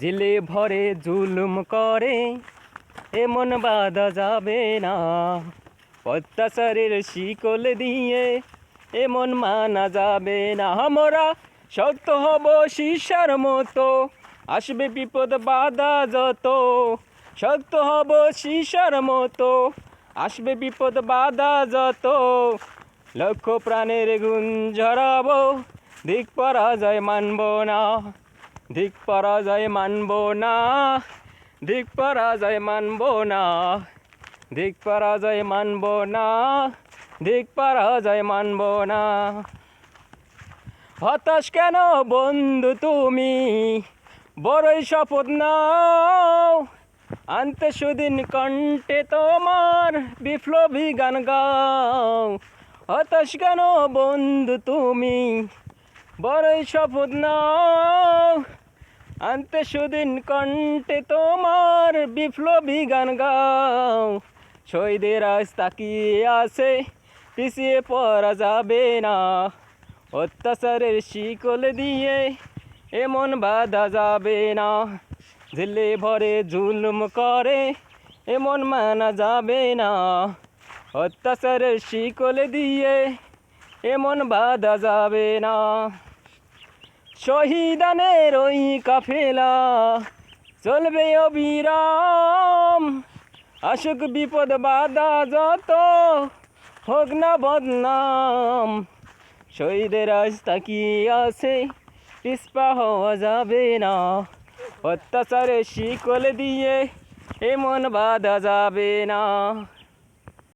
জেলে ভরে জুলুম করে, এমন বাধা যাবে না। অত্যাচারের শিকল দিয়ে এমন মানা যাবে না। আমরা শক্ত হব শিশার মতো, আসবে বিপদ বাধা যত। শক্ত হব শিশার মতো, আসবে বিপদ বাধা যত। লক্ষ প্রাণের গুণ ঝরাবো, দিক পরাজয় মানব না। দিক পরাজয় মানব না, দিক পরাজয় মানব না, দিক পরাজয় মানব না, দিক পরাজয় মানব না। হতাশ কেন বন্ধু তুমি? বড়ই শপথ নাও, আনতে সুদিন কণ্ঠে তোমার বিপ্লবী গান গাও। হতাশ কেন বন্ধু তুমি? বড়ই শপথ নাও আনতে সুদিন কণ্ঠে তোমার বিপ্লবী গান গাও। শহীদের আজ তাকিয়ে আছে? পিছিয়ে পড়া যাবে না। অত্যাচারের শিকল দিয়ে এমন বাধা যাবে না। জেলে ভরে জুলুম করে এমন মানা যাবে না। অত্যাচারের শিকল দিয়ে এমন বাধা যাবে না। শহীদানের ওই কাফেলা। চলবে অবিরাম। আসুক বিপদ বাধা যত, হোক না বদনাম। শহীদের আজ তাকিয়ে আছে, পিসপা হওয়া যাবে না। অত্যাচারে শিকল দিয়ে এমন বাধা যাবে না।